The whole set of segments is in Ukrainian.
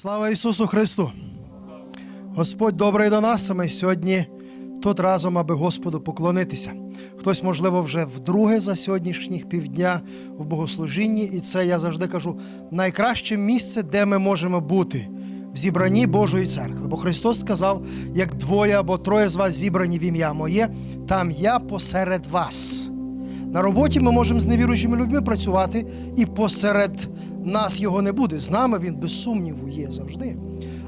Слава Ісусу Христу! Господь добрий до нас, а ми сьогодні тут разом, аби Господу поклонитися. Хтось, можливо, вже вдруге за сьогоднішніх півдня в богослужінні, і це я завжди кажу найкраще місце, де ми можемо бути в зібранні Божої церкви. Бо Христос сказав: як двоє або троє з вас зібрані в ім'я моє, там я посеред вас. На роботі ми можемо з невіруючими людьми працювати, і посеред нас його не буде. З нами він без сумніву є завжди.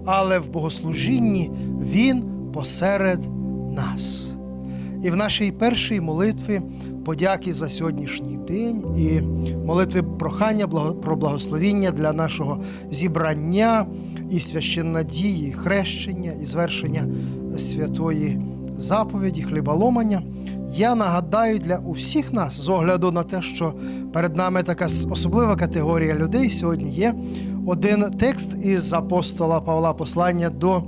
Але в богослужінні він посеред нас. І в нашій першій молитві подяки за сьогоднішній день і молитви прохання про благословіння для нашого зібрання і священнадії, і хрещення і звершення святої заповіді, хліболомання. Я нагадаю для усіх нас, з огляду на те, що перед нами така особлива категорія людей сьогодні є один текст із апостола Павла послання до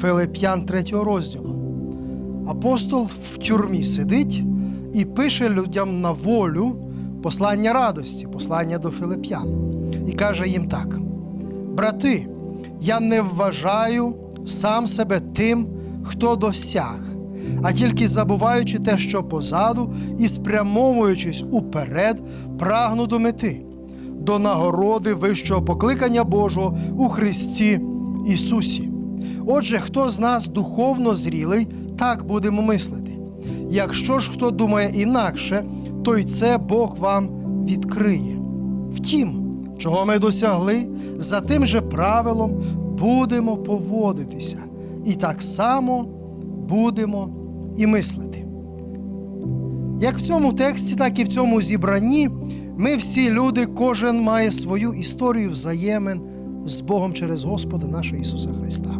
Филип'ян 3 розділу. Апостол в тюрмі сидить і пише людям на волю послання радості, послання до Филип'ян. І каже їм так: Брати, я не вважаю сам себе тим, хто досяг, а тільки забуваючи те, що позаду, і спрямовуючись уперед, прагну до мети, до нагороди вищого покликання Божого у Христі Ісусі. Отже, хто з нас духовно зрілий, так будемо мислити. Якщо ж хто думає інакше, то й це Бог вам відкриє. Втім, чого ми досягли, за тим же правилом будемо поводитися, і так само будемо і мислити. Як в цьому тексті, так і в цьому зібранні, ми всі люди, кожен має свою історію взаємин з Богом через Господа нашого Ісуса Христа.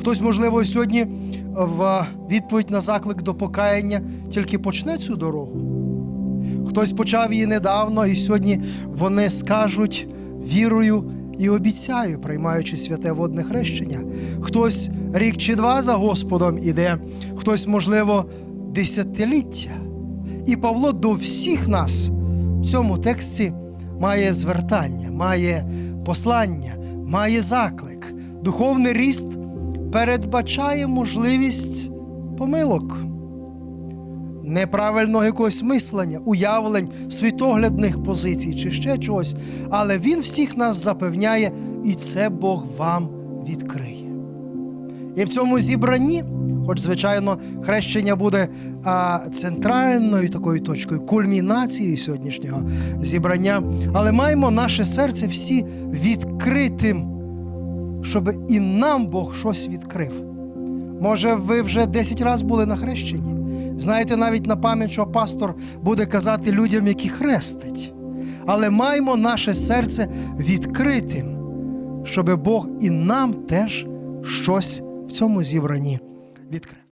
Хтось, можливо, сьогодні в відповідь на заклик до покаяння тільки почне цю дорогу. Хтось почав її недавно, і сьогодні вони скажуть вірою і обіцяю, приймаючи святе водне хрещення. Хтось рік чи два за Господом іде, хтось, можливо, десятиліття. І Павло до всіх нас в цьому тексті має звертання, має послання, має заклик. Духовний ріст передбачає можливість помилок, неправильного якогось мислення, уявлень, світоглядних позицій чи ще чогось. Але він всіх нас запевняє, і це Бог вам відкриє. І в цьому зібранні, хоч, звичайно, хрещення буде а, центральною такою точкою, кульмінацією сьогоднішнього зібрання, але маємо наше серце всі відкритим, щоб і нам Бог щось відкрив. Може, ви вже 10 разів були на хрещенні? Знаєте, навіть на пам'ять, що пастор буде казати людям, які хрестить. Але маємо наше серце відкритим, щоб Бог і нам теж щось цьому зібранні відкрив.